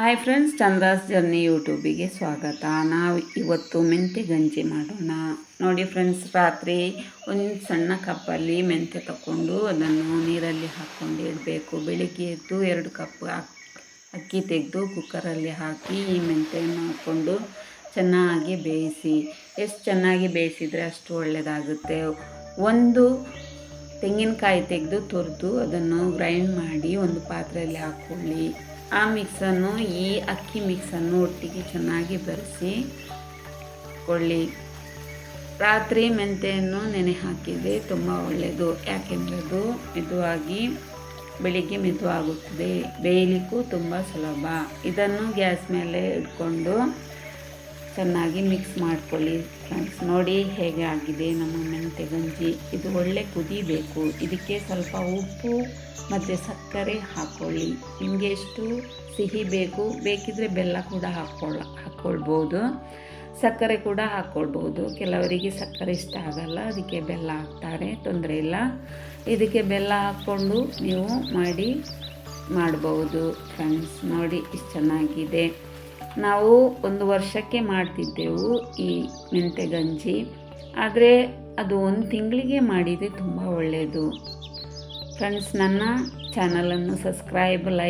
Hi friends Chandra's journey ಯೂಟ್ಯೂಬಿಗೆ ಸ್ವಾಗತ. ನಾವು ಇವತ್ತು ಮೆಂತ್ಯ ಗಂಜಿ ಮಾಡೋಣ. ನೋಡಿ ಫ್ರೆಂಡ್ಸ್ ರಾತ್ರಿ ಒಂದು ಸಣ್ಣ ಕಪ್ಪಲ್ಲಿ ಮೆಂತ್ಯ ತಗೊಂಡು ಅದನ್ನು ನೀರಲ್ಲಿ ಹಾಕ್ಕೊಂಡು ಇಡಬೇಕು. ಬೆಳಿಗ್ಗೆ ಎದ್ದು ಎರಡು ಕಪ್ ಅಕ್ಕಿ ತೆಗೆದು ಕುಕ್ಕರಲ್ಲಿ ಹಾಕಿ ಈ ಮೆಂತೆಯನ್ನು ಹಾಕ್ಕೊಂಡು ಚೆನ್ನಾಗಿ ಬೇಯಿಸಿ. ಎಷ್ಟು ಚೆನ್ನಾಗಿ ಬೇಯಿಸಿದರೆ ಅಷ್ಟು ಒಳ್ಳೆಯದಾಗುತ್ತೆ ಒಂದು ತೆಂಗಿನಕಾಯಿ ತೆಗೆದು ತುರಿದು ಅದನ್ನು ಗ್ರೈಂಡ್ ಮಾಡಿ ಒಂದು ಪಾತ್ರೆಯಲ್ಲಿ ಹಾಕ್ಕೊಳ್ಳಿ ಆ ಮಿಕ್ಸನ್ನು ಈ ಅಕ್ಕಿ ಮಿಕ್ಸನ್ನು ಒಟ್ಟಿಗೆ ಚೆನ್ನಾಗಿ ಬೆರೆಸಿ ಕೊಳ್ಳಿ ರಾತ್ರಿ ಮೆಂತೆಯನ್ನು ನೆನೆ ಹಾಕಿದರೆ ತುಂಬ ಒಳ್ಳೆಯದು. ಯಾಕೆಂದರೆ ಅದು ಮೆದುವಾಗಿ, ಬೆಳಿಗ್ಗೆ ಮೆದುವಾಗುತ್ತದೆ ಬೇಯಲಿಕ್ಕೂ ತುಂಬ ಸುಲಭ. ಇದನ್ನು ಗ್ಯಾಸ್ ಮೇಲೆ ಇಟ್ಕೊಂಡು ಚೆನ್ನಾಗಿ ಮಿಕ್ಸ್ ಮಾಡ್ಕೊಳ್ಳಿ ಫ್ರೆಂಡ್ಸ್ ನೋಡಿ ಹೇಗೆ ಆಗಿದೆ ನಮ್ಮ ಮೆಂತೆ ಗಂಜಿ. ಇದು ಒಳ್ಳೆ ಕುದಿಬೇಕು ಇದಕ್ಕೆ ಸ್ವಲ್ಪ ಉಪ್ಪು ಮತ್ತು ಸಕ್ಕರೆ ಹಾಕ್ಕೊಳ್ಳಿ ನಿಮಗೆ ಎಷ್ಟು ಸಿಹಿ ಬೇಕು, ಬೇಕಿದ್ರೆ ಬೆಲ್ಲ ಕೂಡ ಹಾಕ್ಕೊಳ್ಳ ಹಾಕ್ಕೊಳ್ಬೋದು. ಸಕ್ಕರೆ ಕೂಡ ಹಾಕ್ಕೊಳ್ಬೋದು. ಕೆಲವರಿಗೆ ಸಕ್ಕರೆ ಇಷ್ಟ ಆಗಲ್ಲ, ಅದಕ್ಕೆ ಬೆಲ್ಲ ಹಾಕ್ತಾರೆ, ತೊಂದರೆ ಇಲ್ಲ. ಇದಕ್ಕೆ ಬೆಲ್ಲ ಹಾಕ್ಕೊಂಡು ನೀವು ಮಾಡಿ ಮಾಡ್ಬೋದು ಫ್ರೆಂಡ್ಸ್ ನೋಡಿ ಇಷ್ಟು ಚೆನ್ನಾಗಿದೆ. ನಾವು ಒಂದು ವರ್ಷಕ್ಕೆ ಮಾಡ್ತಿದ್ದೆವು ಈ ಮೆಂತೆ ಗಂಜಿ, ಆದರೆ ಅದು ಒಂದು ತಿಂಗಳಿಗೆ ಮಾಡಿದರೆ ತುಂಬ ಒಳ್ಳೆಯದು ಫ್ರೆಂಡ್ಸ್ ನನ್ನ ಚಾನಲನ್ನು ಸಬ್ಸ್ಕ್ರೈಬ್ ಲೈಕ್